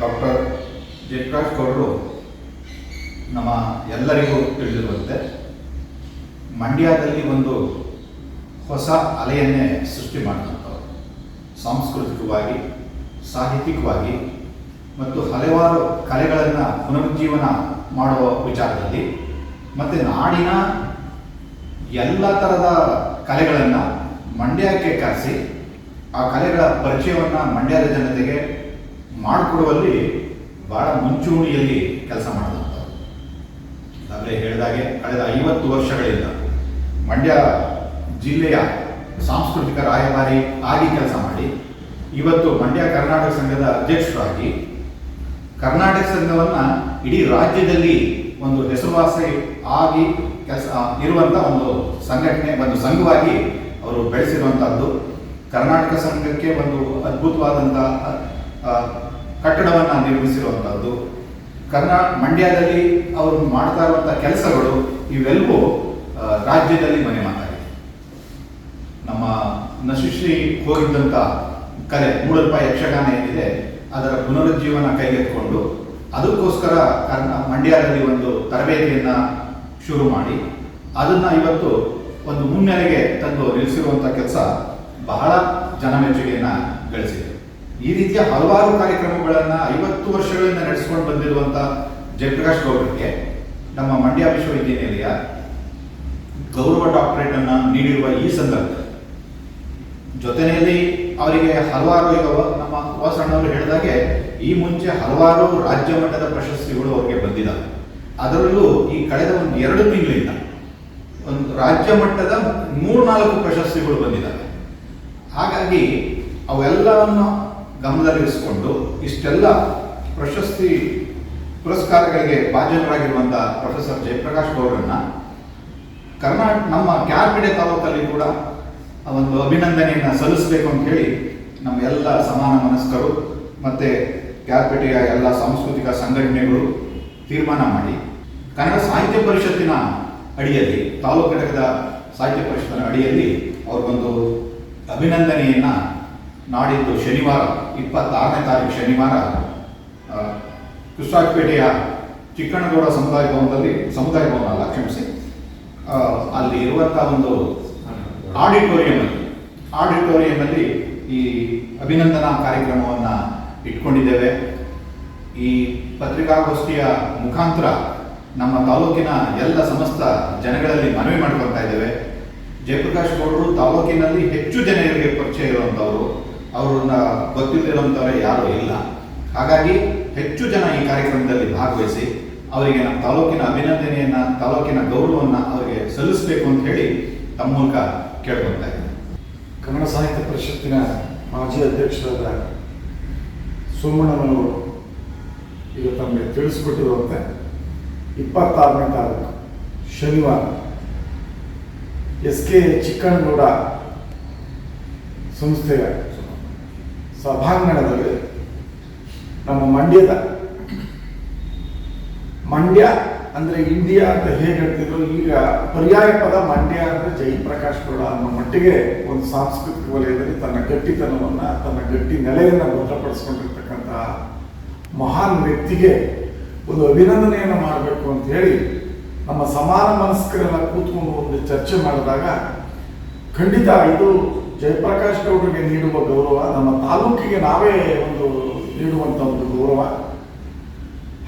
Doctor Jayaprakash ಗೌಡರು ನಮ್ಮ ಎಲ್ಲರಿಗೂ ತಿಳಿದಿರುವಂತೆ ಮಂಡ್ಯದಲ್ಲಿ ಒಂದು ಹೊಸ ಅಲೆಯನ್ನೇ ಸೃಷ್ಟಿ ಮಾಡಿದಂಥವ್ರು. ಸಾಂಸ್ಕೃತಿಕವಾಗಿ, ಸಾಹಿತ್ಯಿಕವಾಗಿ ಮತ್ತು ಹಲವಾರು ಕಲೆಗಳನ್ನು ಪುನರುಜ್ಜೀವನ ಮಾಡುವ ವಿಚಾರದಲ್ಲಿ ಮತ್ತು ನಾಡಿನ ಎಲ್ಲ ಥರದ ಕಲೆಗಳನ್ನು ಮಂಡ್ಯಕ್ಕೆ ಕರೆಸಿ ಆ ಕಲೆಗಳ ಪರಿಚಯವನ್ನು ಮಂಡ್ಯದ ಜನತೆಗೆ ಮಾಡಿಕೊಡುವಲ್ಲಿ ಬಹಳ ಮುಂಚೂಣಿಯಲ್ಲಿ ಕೆಲಸ ಮಾಡಿದಂಥವ್ರು ಹೇಳಿದ ಹೇಳಿದಾಗೆ ಕಳೆದ ಐವತ್ತು ವರ್ಷಗಳಿಂದ ಮಂಡ್ಯ ಜಿಲ್ಲೆಯ ಸಾಂಸ್ಕೃತಿಕ ರಾಯಭಾರಿ ಆಗಿ ಕೆಲಸ ಮಾಡಿ, ಇವತ್ತು ಮಂಡ್ಯ ಕರ್ನಾಟಕ ಸಂಘದ ಅಧ್ಯಕ್ಷರಾಗಿ, ಕರ್ನಾಟಕ ಸಂಘವನ್ನು ಇಡೀ ರಾಜ್ಯದಲ್ಲಿ ಒಂದು ಹೆಸರುವಾಸಿ ಆಗಿ ಕೆಲಸ ಇರುವಂಥ ಒಂದು ಸಂಘಟನೆ, ಒಂದು ಸಂಘವಾಗಿ ಅವರು ಬೆಳೆಸಿರುವಂಥದ್ದು ಕರ್ನಾಟಕ ಸಂಘಕ್ಕೆ ಒಂದು ಅದ್ಭುತವಾದಂಥ ಕಟ್ಟಡವನ್ನು ನಿರ್ಮಿಸಿರುವಂಥದ್ದು ಕರ್ನಾ, ಮಂಡ್ಯದಲ್ಲಿ ಅವರು ಮಾಡ್ತಾ ಇರುವಂಥ ಕೆಲಸಗಳು ಇವೆಲ್ಲವೂ ರಾಜ್ಯದಲ್ಲಿ ಮನೆ ಮಾತಾಗಿದೆ ನಮ್ಮ ನಶಿಶ್ರೀ ಹೋಗಿದ್ದಂಥ ಕಲೆ ರೂಪಾಯಿ ಯಕ್ಷಗಾನ ಏನಿದೆ, ಅದರ ಪುನರುಜ್ಜೀವನ ಕೈಗೆತ್ತಿಕೊಂಡು ಅದಕ್ಕೋಸ್ಕರ ಕರ್ನ, ಮಂಡ್ಯದಲ್ಲಿ ಒಂದು ತರಬೇತಿಯನ್ನು ಶುರು ಮಾಡಿ, ಅದನ್ನು ಇವತ್ತು ಒಂದು ಮುನ್ನೆಲೆಗೆ ತಂದು ನಿಲ್ಲಿಸಿರುವಂಥ ಕೆಲಸ ಬಹಳ ಜನಮೆಚ್ಚುಗೆಯನ್ನು ಗಳಿಸಿದೆ. ಈ ರೀತಿಯ ಹಲವಾರು ಕಾರ್ಯಕ್ರಮಗಳನ್ನು ಐವತ್ತು ವರ್ಷಗಳಿಂದ ನಡೆಸಿಕೊಂಡು ಬಂದಿರುವಂತ ಜಯಪ್ರಕಾಶ್ ಗೌಡರಿಗೆ, ನಮ್ಮ ಮಂಡ್ಯ ವಿಶ್ವವಿದ್ಯಾನಿಲಯ ಗೌರವ ಡಾಕ್ಟರೇಟ್ ಅನ್ನ ನೀಡಿರುವ ಈ ಸಂದರ್ಭ ಜೊತೆಯಲ್ಲಿ ಅವರಿಗೆ ಹಲವಾರು ಈಗ ನಮ್ಮ ವಾಸಣ್ಣವರು ಹೇಳಿದಾಗೆ, ಈ ಮುಂಚೆ ಹಲವಾರು ರಾಜ್ಯ ಮಟ್ಟದ ಪ್ರಶಸ್ತಿಗಳು ಅವರಿಗೆ ಬಂದಿದ್ದಾವೆ ಅದರಲ್ಲೂ ಈ ಕಳೆದ ಒಂದು ಎರಡು ತಿಂಗಳಿಂದ ಒಂದು ರಾಜ್ಯ ಮಟ್ಟದ ಮೂರ್ನಾಲ್ಕು ಪ್ರಶಸ್ತಿಗಳು ಬಂದಿದ್ದಾವೆ ಹಾಗಾಗಿ ಅವೆಲ್ಲವನ್ನು ಗಮನದಲ್ಲಿರಿಸಿಕೊಂಡು ಇಷ್ಟೆಲ್ಲ ಪ್ರಶಸ್ತಿ ಪುರಸ್ಕಾರಗಳಿಗೆ ಭಾಜನರಾಗಿರುವಂಥ ಪ್ರೊಫೆಸರ್ ಜಯಪ್ರಕಾಶ್ ಗೌಡರನ್ನ ಕರ್ನಾಟಕ ನಮ್ಮ ಕ್ಯಾರ್ಪೇಟೆ ತಾಲೂಕಲ್ಲಿ ಕೂಡ ಒಂದು ಅಭಿನಂದನೆಯನ್ನು ಸಲ್ಲಿಸಬೇಕು ಅಂತ ಹೇಳಿ ನಮ್ಮ ಎಲ್ಲ ಸಮಾನ ಮನಸ್ಕರು ಮತ್ತು ಕ್ಯಾರ್ಪೇಟೆಯ ಎಲ್ಲ ಸಾಂಸ್ಕೃತಿಕ ಸಂಘಟನೆಗಳು ತೀರ್ಮಾನ ಮಾಡಿ ಕನ್ನಡ ಸಾಹಿತ್ಯ ಪರಿಷತ್ತಿನ ಅಡಿಯಲ್ಲಿ, ತಾಲೂಕು ಘಟಕದ ಸಾಹಿತ್ಯ ಪರಿಷತ್ತಿನ ಅಡಿಯಲ್ಲಿ ಅವ್ರಿಗೊಂದು ಅಭಿನಂದನೆಯನ್ನು ನಾಡಿದ್ದು ಶನಿವಾರ ಇಪ್ಪತ್ತಾರನೇ ತಾರೀಕು ಶನಿವಾರ ಆ, ಚಿಕ್ಕಣಗೌಡ ಸಮುದಾಯ ಭವನದಲ್ಲಿ ಸಮುದಾಯ ಭವನ ಅಲ್ಲ ಕ್ಷಮಿಸಿ ಅಲ್ಲಿ ಇರುವಂಥ ಒಂದು ಆಡಿಟೋರಿಯಂನಲ್ಲಿ ಆಡಿಟೋರಿಯಂನಲ್ಲಿ ಈ ಅಭಿನಂದನಾ ಕಾರ್ಯಕ್ರಮವನ್ನು ಇಟ್ಕೊಂಡಿದ್ದೇವೆ. ಈ ಪತ್ರಿಕಾಗೋಷ್ಠಿಯ ಮುಖಾಂತರ ನಮ್ಮ ತಾಲೂಕಿನ ಎಲ್ಲ ಸಮಸ್ತ ಜನಗಳಲ್ಲಿ ಮನವಿ ಮಾಡ್ಕೊಳ್ತಾ ಇದ್ದೇವೆ. ಜಯಪ್ರಕಾಶ್ ಗೌಡರು ತಾಲೂಕಿನಲ್ಲಿ ಹೆಚ್ಚು ಜನರಿಗೆ ಪರಿಚಯ ಇರುವಂಥವರು ಅವ್ರನ್ನ ಗೊತ್ತಿಲ್ಲದಿರುವಂಥವರೇ ಯಾರೂ ಇಲ್ಲ. ಹಾಗಾಗಿ ಹೆಚ್ಚು ಜನ ಈ ಕಾರ್ಯಕ್ರಮದಲ್ಲಿ ಭಾಗವಹಿಸಿ ಅವರಿಗೆ ನಮ್ಮ ತಾಲೂಕಿನ ಅಭಿನಂದನೆಯನ್ನ, ತಾಲೂಕಿನ ಗೌರವವನ್ನು ಅವರಿಗೆ ಸಲ್ಲಿಸಬೇಕು ಅಂತ ಹೇಳಿ ತಮ್ಮ ಮೂಲಕ ಕೇಳ್ಕೊಳ್ತಾ ಇದ್ದೀನಿ. ಕನ್ನಡ ಸಾಹಿತ್ಯ ಪರಿಷತ್ತಿನ ಮಾಜಿ ಅಧ್ಯಕ್ಷರಾದ ಸೋಮಣ್ಣನವರು ಈಗ ತಮಗೆ ತಿಳಿಸ್ಬಿಟ್ಟಿರುವಂತೆ ಇಪ್ಪತ್ತಾರನೇ ತಾರೀಕು ಶನಿವಾರ ಎಸ್ ಕೆ ಚಿಕ್ಕಣ್ಣಗೌಡ ಸಂಸ್ಥೆಯ ಸಭಾಂಗಣದಲ್ಲಿ ನಮ್ಮ ಮಂಡ್ಯದ ಮಂಡ್ಯ ಅಂದ್ರೆ ಇಂಡಿಯಾ ಅಂತ ಹೇಗೆ ಹೇಳ್ತಿದ್ರು? ಈಗ ಪರ್ಯಾಯ ಪದ ಮಂಡ್ಯ ಅಂದ್ರೆ ಜಯಪ್ರಕಾಶ್ ಗೌಡ ಅನ್ನೋ ಮಟ್ಟಿಗೆ ಒಂದು ಸಾಂಸ್ಕೃತಿಕ ವಲಯದಲ್ಲಿ ತನ್ನ ಗಟ್ಟಿತನವನ್ನ, ತನ್ನ ಗಟ್ಟಿ ನೆಲೆಯನ್ನು ಭದ್ರಪಡಿಸ್ಕೊಂಡಿರ್ತಕ್ಕಂತಹ ಮಹಾನ್ ವ್ಯಕ್ತಿಗೆ ಒಂದು ಅಭಿನಂದನೆಯನ್ನು ಮಾಡಬೇಕು ಅಂತ ಹೇಳಿ ನಮ್ಮ ಸಮಾನ ಮನಸ್ಕರೆಲ್ಲ ಕೂತ್ಕೊಂಡು ಒಂದು ಚರ್ಚೆ ಮಾಡಿದಾಗ ಖಂಡಿತ ಇದು ಜಯಪ್ರಕಾಶ್ ಗೌಡರಿಗೆ ನೀಡುವ ಗೌರವ, ನಮ್ಮ ತಾಲೂಕಿಗೆ ನಾವೇ ಒಂದು ನೀಡುವಂಥ ಒಂದು ಗೌರವ.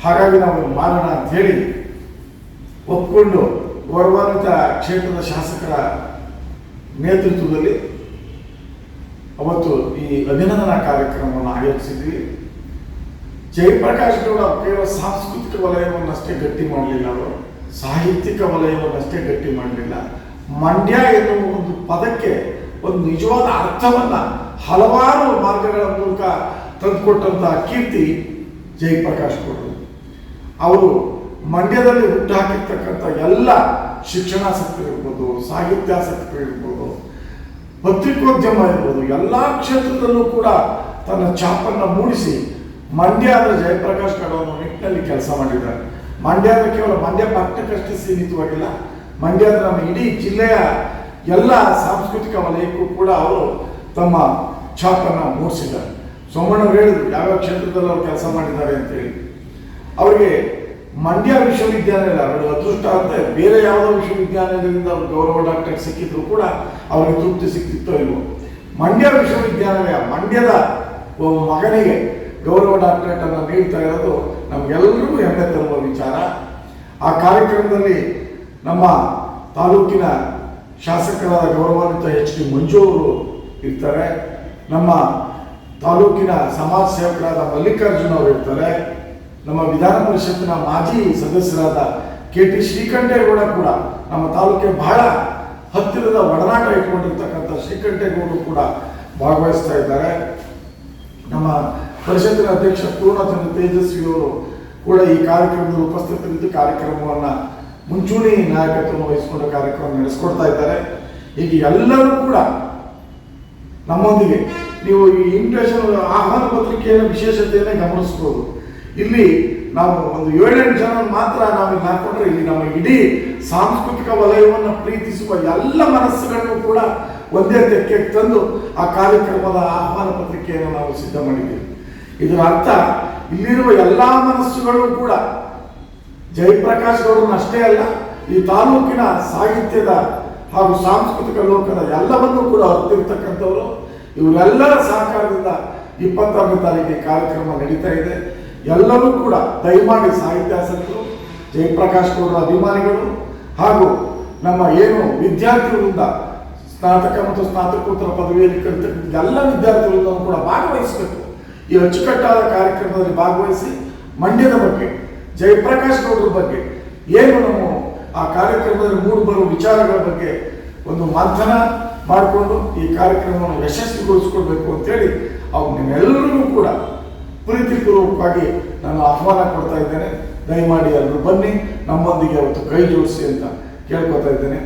ಹಾಗಾಗಿ ನಾವು ಮಾಡೋಣ ಅಂತೇಳಿ ಒಪ್ಪಿಕೊಂಡು ಗೌರವಾನ್ವಿತ ಕ್ಷೇತ್ರದ ಶಾಸಕರ ನೇತೃತ್ವದಲ್ಲಿ ಅವತ್ತು ಈ ಅಭಿನಂದನಾ ಕಾರ್ಯಕ್ರಮವನ್ನು ಆಯೋಜಿಸಿದ್ವಿ. ಜಯಪ್ರಕಾಶ್ ಗೌಡ ಕೇವಲ ಸಾಂಸ್ಕೃತಿಕ ವಲಯವನ್ನಷ್ಟೇ ಗಟ್ಟಿ ಮಾಡಲಿಲ್ಲ ಅವರು. ಸಾಹಿತ್ಯಿಕ ವಲಯವನ್ನಷ್ಟೇ ಗಟ್ಟಿ ಮಾಡಲಿಲ್ಲ. ಮಂಡ್ಯ ಎನ್ನುವ ಒಂದು ಪದಕ್ಕೆ ಒಂದು ನಿಜವಾದ ಅರ್ಥವನ್ನ ಹಲವಾರು ಮಾರ್ಗಗಳ ಮೂಲಕ ತಂದುಕೊಟ್ಟಂತಹ ಕೀರ್ತಿ ಜಯಪ್ರಕಾಶ್ ಗೌಡರು ಅವರು ಮಂಡ್ಯದಲ್ಲಿ ಹುಟ್ಟುಹಾಕಿರ್ತಕ್ಕಂಥ ಎಲ್ಲ ಶಿಕ್ಷಣಾಸಕ್ತರಿರ್ಬೋದು ಸಾಹಿತ್ಯಾಸಕ್ತರಿರ್ಬೋದು ಪತ್ರಿಕೋದ್ಯಮ ಇರ್ಬೋದು, ಎಲ್ಲ ಕ್ಷೇತ್ರದಲ್ಲೂ ಕೂಡ ತನ್ನ ಛಾಪನ್ನು ಮೂಡಿಸಿ ಮಂಡ್ಯದ ಜಯಪ್ರಕಾಶ್ ಅನ್ನೋ ನಿಟ್ಟಿನಲ್ಲಿ ಕೆಲಸ ಮಾಡಿದ್ದಾರೆ. ಮಂಡ್ಯದ ಕೇವಲ ಮಂಡ್ಯ ಪಟ್ಟಣಕ್ಕಷ್ಟೇ ಸೀಮಿತವಾಗಿಲ್ಲ. ಮಂಡ್ಯದ ನಮ್ಮ ಇಡೀ ಜಿಲ್ಲೆಯ ಎಲ್ಲ ಸಾಂಸ್ಕೃತಿಕ ವಲಯಕ್ಕೂ ಕೂಡ ಅವರು ತಮ್ಮ ಛಾಪನ್ನು ಮೂಡಿಸಿದ್ದಾರೆ. ಸೋಮಣ್ಣವ್ರು ಹೇಳಿದ್ರು, ಯಾವ್ಯಾವ ಕ್ಷೇತ್ರದಲ್ಲಿ ಅವರು ಕೆಲಸ ಮಾಡಿದ್ದಾರೆ ಅಂತೇಳಿ ಅವರಿಗೆ ಮಂಡ್ಯ ವಿಶ್ವವಿದ್ಯಾಲಯ ಅವರು ಅದೃಷ್ಟ ಅಂತ ಬೇರೆ ಯಾವುದೋ ವಿಶ್ವವಿದ್ಯಾಲಯದಿಂದ ಅವ್ರು ಗೌರವ ಡಾಕ್ಟರ್ ಸಿಕ್ಕಿದ್ರು ಕೂಡ ಅವರಿಗೆ ತೃಪ್ತಿ ಸಿಕ್ತಿತ್ತೋ ಇಲ್ವೋ. ಮಂಡ್ಯ ವಿಶ್ವವಿದ್ಯಾಲಯ ಮಂಡ್ಯದ ಒಬ್ಬ ಮಗನಿಗೆ ಗೌರವ ಡಾಕ್ಟರೇಟ್ ಅನ್ನು ನೀಡ್ತಾ ಇರೋದು ನಮಗೆಲ್ಲರಿಗೂ ಹೆಮ್ಮೆ ತರುವ ವಿಚಾರ. ಆ ಕಾರ್ಯಕ್ರಮದಲ್ಲಿ ನಮ್ಮ ತಾಲೂಕಿನ ಶಾಸಕರಾದ ಗೌರವಾನ್ವಿತ ಎಚ್ ಡಿ ಮಂಜು ಅವರು ಇರ್ತಾರೆ. ನಮ್ಮ ತಾಲೂಕಿನ ಸಮಾಜ ಸೇವಕರಾದ ಮಲ್ಲಿಕಾರ್ಜುನ ಅವರು ಇರ್ತಾರೆ. ನಮ್ಮ ವಿಧಾನ ಪರಿಷತ್ತಿನ ಮಾಜಿ ಸದಸ್ಯರಾದ ಕೆ ಟಿ ಶ್ರೀಕಂಠೇಗೌಡ ಕೂಡ ನಮ್ಮ ತಾಲೂಕಿಗೆ ಬಹಳ ಹತ್ತಿರದ ಒಡನಾಟ ಇಟ್ಕೊಂಡಿರ್ತಕ್ಕಂಥ ಶ್ರೀಕಂಠೇಗೌಡರು ಕೂಡ ಭಾಗವಹಿಸ್ತಾ ಇದ್ದಾರೆ. ನಮ್ಮ ಪರಿಷತ್ತಿನ ಅಧ್ಯಕ್ಷ ಪೂರ್ಣಚಂದ್ರ ತೇಜಸ್ವಿಯವರು ಕೂಡ ಈ ಕಾರ್ಯಕ್ರಮದಲ್ಲಿ ಉಪಸ್ಥಿತರಿದ್ದು ಕಾರ್ಯಕ್ರಮವನ್ನು ಮುಂಚೂಣಿ ನಾಯಕತ್ವವನ್ನು ವಹಿಸಿಕೊಂಡು ಕಾರ್ಯಕ್ರಮ ನಡೆಸ್ಕೊಡ್ತಾ ಇದ್ದಾರೆ. ಈಗ ಎಲ್ಲರೂ ಕೂಡ ನಮ್ಮೊಂದಿಗೆ ನೀವು ಈ ಇನ್ವಿಟೇಷನ್ ಆಹ್ವಾನ ಪತ್ರಿಕೆಯ ವಿಶೇಷತೆಯನ್ನೇ ಗಮನಿಸ್ಬೋದು. ಇಲ್ಲಿ ನಾವು ಒಂದು ಏಳೆಂಟು ಜನ ಮಾತ್ರ ನಾವು ಹಾಕೊಂಡ್ರೆ ಇಲ್ಲಿ ನಮ್ಮ ಇಡೀ ಸಾಂಸ್ಕೃತಿಕ ವಲಯವನ್ನು ಪ್ರೀತಿಸುವ ಎಲ್ಲ ಮನಸ್ಸುಗಳನ್ನು ಕೂಡ ಒಂದೇ ತೆಕ್ಕೆ ತಂದು ಆ ಕಾರ್ಯಕ್ರಮದ ಆಹ್ವಾನ ಪತ್ರಿಕೆಯನ್ನು ನಾವು ಸಿದ್ಧ ಮಾಡಿದ್ದೀವಿ. ಇದರ ಅರ್ಥ ಇಲ್ಲಿರುವ ಎಲ್ಲ ಮನಸ್ಸುಗಳು ಕೂಡ ಜಯಪ್ರಕಾಶ್ ಅವರು ಅಷ್ಟೇ ಅಲ್ಲ, ಈ ತಾಲೂಕಿನ ಸಾಹಿತ್ಯದ ಹಾಗೂ ಸಾಂಸ್ಕೃತಿಕ ಲೋಕದ ಎಲ್ಲವನ್ನೂ ಕೂಡ ಹೊತ್ತಿರ್ತಕ್ಕಂಥವರು ಇವರೆಲ್ಲರ ಸಹಕಾರದಿಂದ ಇಪ್ಪತ್ತಾರನೇ ತಾರೀಕಿಗೆ ಕಾರ್ಯಕ್ರಮ ನಡೀತಾ ಇದೆ. ಎಲ್ಲರೂ ಕೂಡ ದಯಮಾಡಿ ಸಾಹಿತ್ಯಾಸಕ್ತರು ಜಯಪ್ರಕಾಶ್ ಅವರ ಅಭಿಮಾನಿಗಳು ಹಾಗೂ ನಮ್ಮ ಏನು ವಿದ್ಯಾರ್ಥಿಗಳಿಂದ ಸ್ನಾತಕ ಮತ್ತು ಸ್ನಾತಕೋತ್ತರ ಪದವಿಯಲ್ಲಿ ಕಲಿತಕ್ಕಂಥ ಎಲ್ಲ ವಿದ್ಯಾರ್ಥಿಗಳನ್ನು ಕೂಡ ಭಾಗವಹಿಸಬೇಕು. ಈ ಅಚ್ಚುಕಟ್ಟಾದ ಕಾರ್ಯಕ್ರಮದಲ್ಲಿ ಭಾಗವಹಿಸಿ ಮಂಡ್ಯದ ಬಗ್ಗೆ ಜಯಪ್ರಕಾಶ್ ಗೌಡ್ರ ಬಗ್ಗೆ ಏನು ನಾವು ಆ ಕಾರ್ಯಕ್ರಮದಲ್ಲಿ ಮೂರು ಬರುವ ವಿಚಾರಗಳ ಬಗ್ಗೆ ಒಂದು ಮಂಥನ ಮಾಡಿಕೊಂಡು ಈ ಕಾರ್ಯಕ್ರಮವನ್ನು ಯಶಸ್ವಿಗೊಳಿಸ್ಕೊಳ್ಬೇಕು ಅಂತೇಳಿ ಅವ್ರು ನಿಮ್ಮೆಲ್ಲರಿಗೂ ಕೂಡ ಪ್ರೀತಿಪೂರ್ವಕವಾಗಿ ನಾನು ಆಹ್ವಾನ ಕೊಡ್ತಾ ಇದ್ದೇನೆ. ದಯಮಾಡಿ ಎಲ್ಲರೂ ಬನ್ನಿ, ನಮ್ಮೊಂದಿಗೆ ಅವತ್ತು ಕೈ ಜೋಡಿಸಿ ಅಂತ ಕೇಳ್ಕೊತಾ ಇದ್ದೇನೆ.